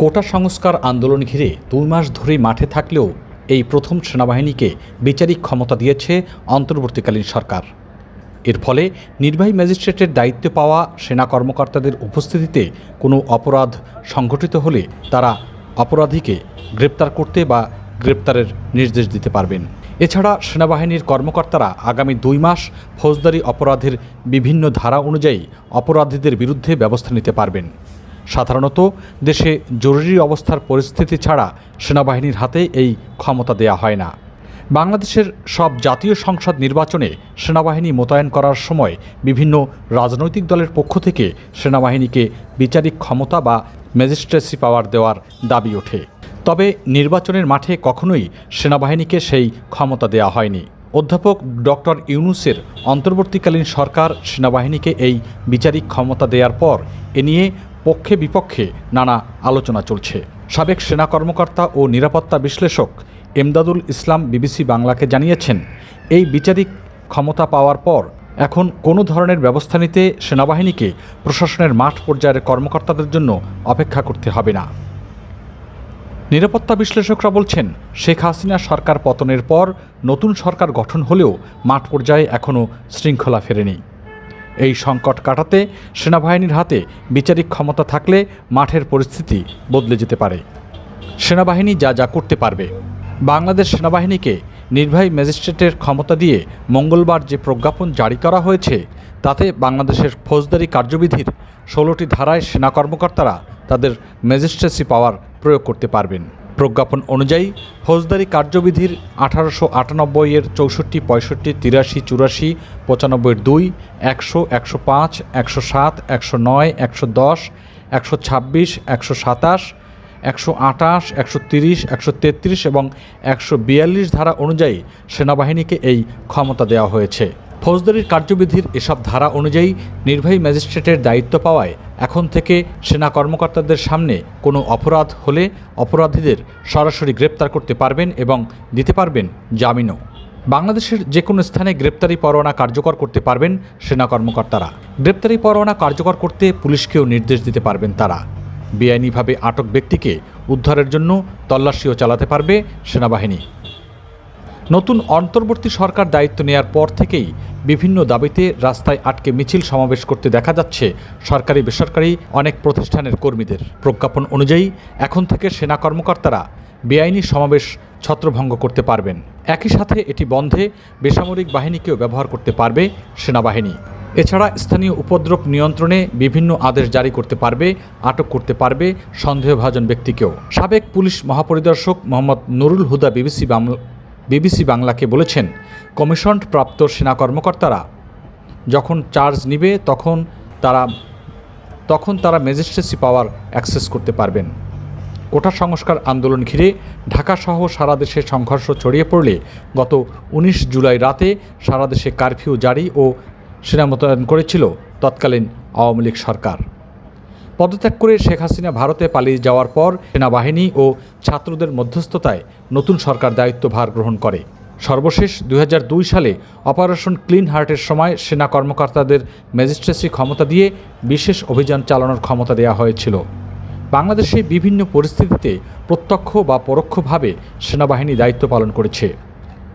কোটা সংস্কার আন্দোলন ঘিরে দুই মাস ধরে মাঠে থাকলেও এই প্রথম সেনাবাহিনীকে বিচারিক ক্ষমতা দিয়েছে অন্তর্বর্তীকালীন সরকার। এর ফলে নির্বাহী ম্যাজিস্ট্রেটের দায়িত্ব পাওয়া সেনা কর্মকর্তাদের উপস্থিতিতে কোনো অপরাধ সংঘটিত হলে তারা অপরাধীকে গ্রেপ্তার করতে বা গ্রেপ্তারের নির্দেশ দিতে পারবেন। এছাড়া সেনাবাহিনীর কর্মকর্তারা আগামী দুই মাস ফৌজদারি অপরাধের বিভিন্ন ধারা অনুযায়ী অপরাধীদের বিরুদ্ধে ব্যবস্থা নিতে পারবেন। সাধারণত দেশে জরুরি অবস্থার পরিস্থিতি ছাড়া সেনাবাহিনীর হাতে এই ক্ষমতা দেয়া হয় না। বাংলাদেশের সব জাতীয় সংসদ নির্বাচনে সেনাবাহিনী মোতায়েন করার সময় বিভিন্ন রাজনৈতিক দলের পক্ষ থেকে সেনাবাহিনীকে বিচারিক ক্ষমতা বা ম্যাজিস্ট্রেসি পাওয়ার দেওয়ার দাবি ওঠে। তবে নির্বাচনের মাঠে কখনোই সেনাবাহিনীকে সেই ক্ষমতা দেওয়া হয়নি। অধ্যাপক ডক্টর ইউনুসের অন্তর্বর্তীকালীন সরকার সেনাবাহিনীকে এই বিচারিক ক্ষমতা দেওয়ার পর এ নিয়ে পক্ষে বিপক্ষে নানা আলোচনা চলছে। সাবেক সেনা কর্মকর্তা ও নিরাপত্তা বিশ্লেষক এমদাদুল ইসলাম বিবিসি বাংলাকে জানিয়েছেন, এই বিচারিক ক্ষমতা পাওয়ার পর এখন কোনো ধরনের ব্যবস্থা নিতে সেনাবাহিনীকে প্রশাসনের মাঠ পর্যায়ের কর্মকর্তাদের জন্য অপেক্ষা করতে হবে না। নিরাপত্তা বিশ্লেষকরা বলছেন, শেখ হাসিনা সরকার পতনের পর নতুন সরকার গঠন হলেও মাঠ পর্যায়ে এখনও শৃঙ্খলা ফেরেনি। এই সংকট কাটাতে সেনাবাহিনীর হাতে বিচারিক ক্ষমতা থাকলে মাঠের পরিস্থিতি বদলে যেতে পারে। সেনাবাহিনী যা যা করতে পারবে। বাংলাদেশ সেনাবাহিনীকে নির্বাহী ম্যাজিস্ট্রেটের ক্ষমতা দিয়ে মঙ্গলবার যে প্রজ্ঞাপন জারি করা হয়েছে, তাতে বাংলাদেশের ফৌজদারি কার্যবিধির ষোলোটি ধারায় সেনা কর্মকর্তারা তাদের ম্যাজিস্ট্রেসি পাওয়ার প্রয়োগ করতে পারবেন। প্রজ্ঞাপন অনুযায়ী ফৌজদারি কার্যবিধির আঠারোশো আটানব্বই এর চৌষট্টি, পঁয়ষট্টি, তিরাশি, চুরাশি পঁচানব্বইয়ের দুই, একশো একশো পাঁচ, একশো সাত, একশো নয়, একশো দশ, একশো ছাব্বিশ, একশো সাতাশ, একশো আটাশ, একশো তিরিশ, একশো তেত্রিশ এবং একশো বিয়াল্লিশ ধারা অনুযায়ী সেনাবাহিনীকে এই ক্ষমতা দেওয়া হয়েছে। ফৌজদারির কার্যবিধির এসব ধারা অনুযায়ী নির্বাহী ম্যাজিস্ট্রেটের দায়িত্ব পাওয়ায় এখন থেকে সেনা কর্মকর্তাদের সামনে কোনো অপরাধ হলে অপরাধীদের সরাসরি গ্রেপ্তার করতে পারবেন এবং দিতে পারবেন জামিনও। বাংলাদেশের যে কোনো স্থানে গ্রেপ্তারি পরোয়ানা কার্যকর করতে পারবেন সেনা কর্মকর্তারা। গ্রেপ্তারি পরোয়ানা কার্যকর করতে পুলিশকেও নির্দেশ দিতে পারবেন তারা। বেআইনিভাবে আটক ব্যক্তিকে উদ্ধারের জন্য তল্লাশিও চালাতে পারবে সেনাবাহিনী। নতুন অন্তর্বর্তী সরকার দায়িত্ব নেয়ার পর থেকেই বিভিন্ন দাবিতে রাস্তায় আটকে মিছিল সমাবেশ করতে দেখা যাচ্ছে সরকারি বেসরকারি অনেক প্রতিষ্ঠানের কর্মীদের। প্রজ্ঞাপন অনুযায়ী এখন থেকে সেনা কর্মকর্তারা বেআইনি সমাবেশ ছত্রভঙ্গ করতে পারবেন। একই সাথে এটি বন্ধে বেসামরিক বাহিনীকেও ব্যবহার করতে পারবে সেনাবাহিনী। এছাড়া স্থানীয় উপদ্রব নিয়ন্ত্রণে বিভিন্ন আদেশ জারি করতে পারবে, আটক করতে পারবে সন্দেহভাজন ব্যক্তিকেও। সাবেক পুলিশ মহাপরিদর্শক মোহাম্মদ নুরুল হুদা বিবিসি বাংলা বিবিসি বাংলাকে বলেছেন, কমিশন প্রাপ্ত সেনা কর্মকর্তারা যখন চার্জ নিবে তখন তারা তখন তারা ম্যাজিস্ট্রেসি পাওয়ার অ্যাক্সেস করতে পারবেন। কোটা সংস্কার আন্দোলন ঘিরে ঢাকাসহ সারা দেশে সংঘর্ষ ছড়িয়ে পড়লে গত উনিশ জুলাই রাতে সারা দেশে কারফিউ জারি ও সেনা মোতায়েন করেছিল তৎকালীন আওয়ামী লীগ সরকার। পদত্যাগ করে শেখ হাসিনা ভারতে পালিয়ে যাওয়ার পর সেনাবাহিনী ও ছাত্রদের মধ্যস্থতায় নতুন সরকার দায়িত্বভার গ্রহণ করে। সর্বশেষ দুই হাজার দুই সালে অপারেশন ক্লিন হার্টের সময় সেনা কর্মকর্তাদের ম্যাজিস্ট্রেসি ক্ষমতা দিয়ে বিশেষ অভিযান চালানোর ক্ষমতা দেওয়া হয়েছিল। বাংলাদেশে বিভিন্ন পরিস্থিতিতে প্রত্যক্ষ বা পরোক্ষভাবে সেনাবাহিনী দায়িত্ব পালন করেছে।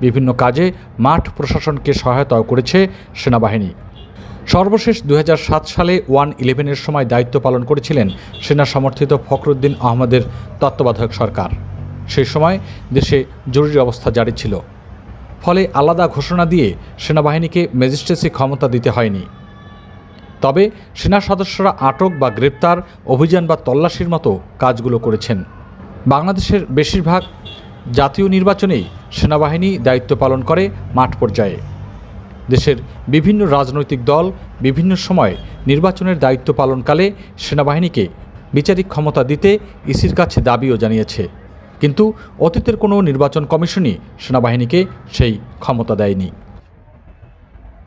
বিভিন্ন কাজে মাঠ প্রশাসনকে সহায়তাও করেছে সেনাবাহিনী। সর্বশেষ দু হাজার সাত সালে ওয়ান ইলেভেনের সময় দায়িত্ব পালন করেছিলেন সেনা সমর্থিত ফখরুদ্দিন আহমদের তত্ত্বাবধায়ক সরকার। সেই সময় দেশে জরুরি অবস্থা জারি ছিল। ফলে আলাদা ঘোষণা দিয়ে সেনাবাহিনীকে ম্যাজিস্ট্রেসি ক্ষমতা দিতে হয়নি। তবে সেনা সদস্যরা আটক বা গ্রেপ্তার, অভিযান বা তল্লাশির মতো কাজগুলো করেছেন। বাংলাদেশের বেশিরভাগ জাতীয় নির্বাচনেই সেনাবাহিনী দায়িত্ব পালন করে মাঠ পর্যায়ে। দেশের বিভিন্ন রাজনৈতিক দল বিভিন্ন সময় নির্বাচনের দায়িত্ব পালনকালে সেনাবাহিনীকে বিচারিক ক্ষমতা দিতে ইসির কাছে দাবিও জানিয়েছে। কিন্তু অতীতের কোনো নির্বাচন কমিশনই সেনাবাহিনীকে সেই ক্ষমতা দেয়নি।